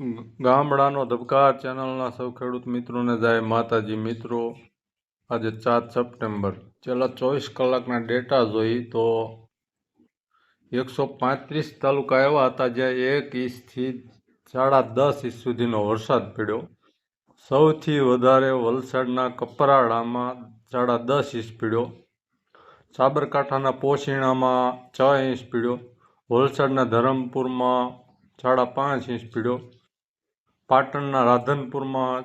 ગામડાનો ધબકાર ચેનલના સૌ ખેડૂત મિત્રોને જાય માતાજી મિત્રો. આજે ચાર સપ્ટેમ્બર. છેલ્લા ચોવીસ કલાકના ડેટા જોઈ તો એકસો પાંત્રીસ તાલુકા એવા હતા જ્યાં એક ઇંચથી સાડા દસ ઇંચ સુધીનો વરસાદ પડ્યો. સૌથી વધારે વલસાડના કપરાડામાં સાડા દસ ઇંચ પડ્યો. સાબરકાંઠાના પોશીણામાં છ ઇંચ પડ્યો. વલસાડના ધરમપુરમાં સાડા પાંચ ઇંચ પડ્યો. પાટણના રાધનપુરમાં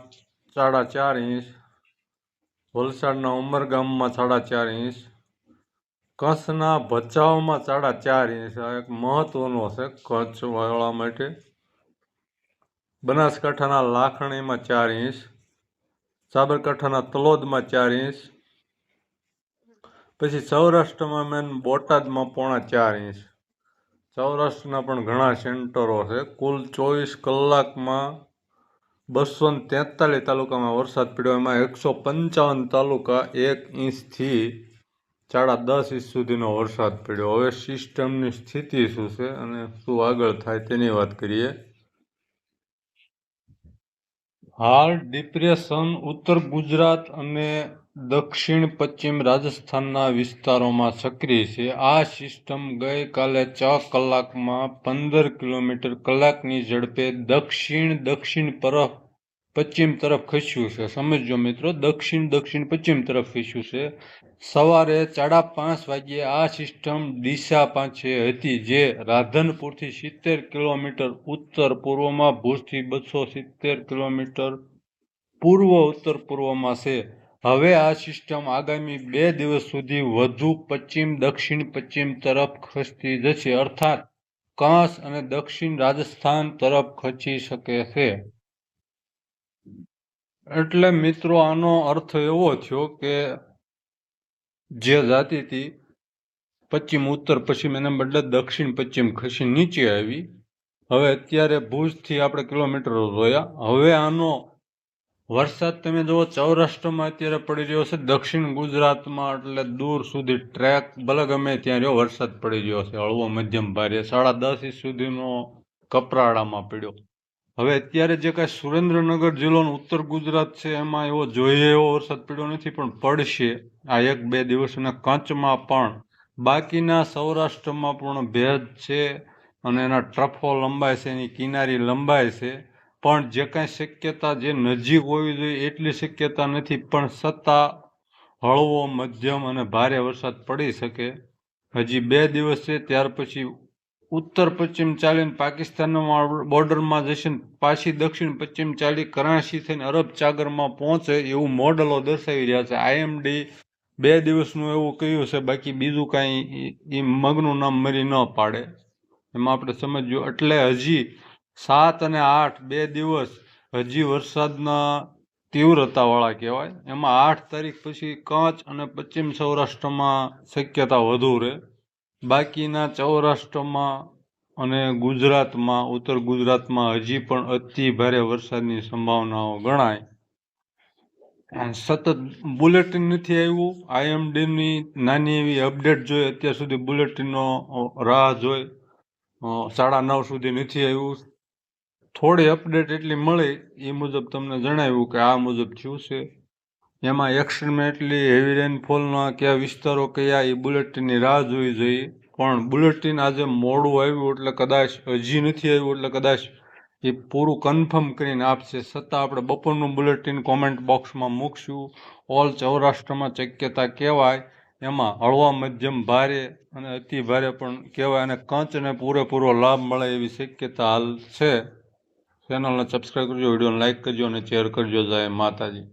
સાડા ચાર ઇંચ, વલસાડના ઉમરગામમાં સાડા ચાર ઇંચ, કચ્છના ભચાઉમાં સાડા ચાર ઇંચ. આ એક મહત્ત્વનો છે કચ્છવાળા માટે. બનાસકાંઠાના લાખણીમાં ચાર ઇંચ, સાબરકાંઠાના તલોદમાં ચાર ઇંચ, પછી સૌરાષ્ટ્રમાં મેન બોટાદમાં પોણા ચાર ઇંચ. સૌરાષ્ટ્રના પણ ઘણા સેન્ટરો છે. કુલ ચોવીસ કલાકમાં બસો ને તેતાલીસ તાલુકામાં વરસાદ પડ્યો. એમાં એકસો પંચાવન તાલુકા એક ઇંચથી સાડા દસ ઇંચ સુધીનો વરસાદ પડ્યો. હવે સિસ્ટમની સ્થિતિ શું છે અને શું આગળ થાય તેની વાત કરીએ. હાલ ડિપ્રેશન, ઉત્તર ગુજરાત અને દક્ષિણ પશ્ચિમ રાજસ્થાનના વિસ્તારોમાં સક્રિય છે. આ સિસ્ટમ ગઈકાલે છ કલાકમાં પંદર કિલોમીટર કલાકની ઝડપે દક્ષિણ દક્ષિણ તરફ પશ્ચિમ તરફ ખસ્યું છે. સમજો મિત્રો, દક્ષિણ દક્ષિણ, પશ્ચિમ તરફ ખસ્યું છે. સવારે સાડા પાંચ વાગ્યે આ સિસ્ટમ દિશા પાંચે હતી, જે રાધનપુરથી સિત્તેર કિલોમીટર ઉત્તર પૂર્વમાં, ભુજથી બસો સિત્તેર કિલોમીટર પૂર્વ ઉત્તર પૂર્વમાં છે. હવે આ સિસ્ટમ આગામી બે દિવસ સુધી વધુ પશ્ચિમ, દક્ષિણ, પશ્ચિમ તરફ ખસતી જશે. અર્થાત, કાંસ અને દક્ષિણ રાજસ્થાન તરફ ખસી શકે છે. એટલે મિત્રો, આનો અર્થ એવો થયો કે જે જાતિ હતી, પશ્ચિમ, ઉત્તર, પશ્ચિમ, એના બદલે દક્ષિણ, પશ્ચિમ ખસી નીચે આવી. હવે અત્યારે ભુજથી આપણે કિલોમીટરો જોયા. હવે આનો વરસાદ તમે જુઓ, સૌરાષ્ટ્રમાં અત્યારે પડી રહ્યો છે. દક્ષિણ ગુજરાતમાં એટલે દૂર સુધી ટ્રેક ભલે ગમે ત્યાં રહ્યો, વરસાદ પડી રહ્યો છે. હળવો મધ્યમ ભારે, સાડા દસ ઇંચ સુધીનો કપરાડામાં પડ્યો. હવે અત્યારે જે કાંઈ સુરેન્દ્રનગર જિલ્લોનું ઉત્તર ગુજરાત છે, એમાં એવો જોઈએ એવો વરસાદ પડ્યો નથી, પણ પડશે. આ એક બે દિવસના કચ્છમાં પણ. બાકીના સૌરાષ્ટ્રમાં પણ ભેજ છે અને એના ટ્રફો લંબાય છે, એની કિનારી લંબાય છે. પણ જે કાંઈ શક્યતા જે નજીક હોવી જોઈએ એટલી શક્યતા નથી, પણ છતાં હળવો મધ્યમ અને ભારે વરસાદ પડી શકે. હજી બે દિવસ છે, ત્યાર પછી ઉત્તર પશ્ચિમ ચાલીને પાકિસ્તાનના બોર્ડરમાં જશે પાછી દક્ષિણ પશ્ચિમ ચાલી કરાંચી થઈને અરબ સાગરમાં પહોંચે એવું મોડલો દર્શાવી રહ્યા છે. આઈએમડી બે દિવસનું એવું કહ્યું છે, બાકી બીજું કાંઈ એ મગનું નામ મરી ન પાડે. એમાં આપણે સમજ્યું, એટલે હજી સાત અને આઠ બે દિવસ હજી વરસાદના તીવ્રતાવાળા કહેવાય. એમાં આઠ તારીખ પછી કચ્છ અને પશ્ચિમ સૌરાષ્ટ્રમાં શક્યતા વધુ રહે. બાકીના સૌરાષ્ટ્રમાં અને ગુજરાતમાં, ઉત્તર ગુજરાતમાં હજી પણ અતિ ભારે વરસાદની સંભાવનાઓ ગણાય. સતત બુલેટિન નથી આવ્યું. આઈએમડીની નાની એવી અપડેટ જોઈએ અત્યાર સુધી બુલેટિનનો રાહ જોઈ સાડા નવ સુધી નથી આવ્યું. થોડી અપડેટ એટલી મળી, એ મુજબ તમને જણાવ્યું કે આ મુજબ થયું છે. એમાં એક્સ્ટ્રીમેટલી હેવી રેનફોલના કયા વિસ્તારો કયા એ બુલેટિનની રાહ જોવી જોઈએ. પણ બુલેટિન આજે મોડું આવ્યું એટલે કદાચ હજી નથી આવ્યું એટલે કદાચ એ પૂરું કન્ફર્મ કરીને આપશે. છતાં આપણે બપોરનું બુલેટિન કોમેન્ટ બોક્સમાં મૂકશું. ઓલ સૌરાષ્ટ્રમાં શક્યતા કહેવાય. એમાં હળવા મધ્યમ ભારે અને અતિ ભારે પણ કહેવાય અને કંચને પૂરેપૂરો લાભ મળે એવી શક્યતા હાલ છે. ચેનલને સબસ્ક્રાઈબ કરજો, વિડીયોને લાઇક કરજો અને શેર કરજો. જય માતાજી.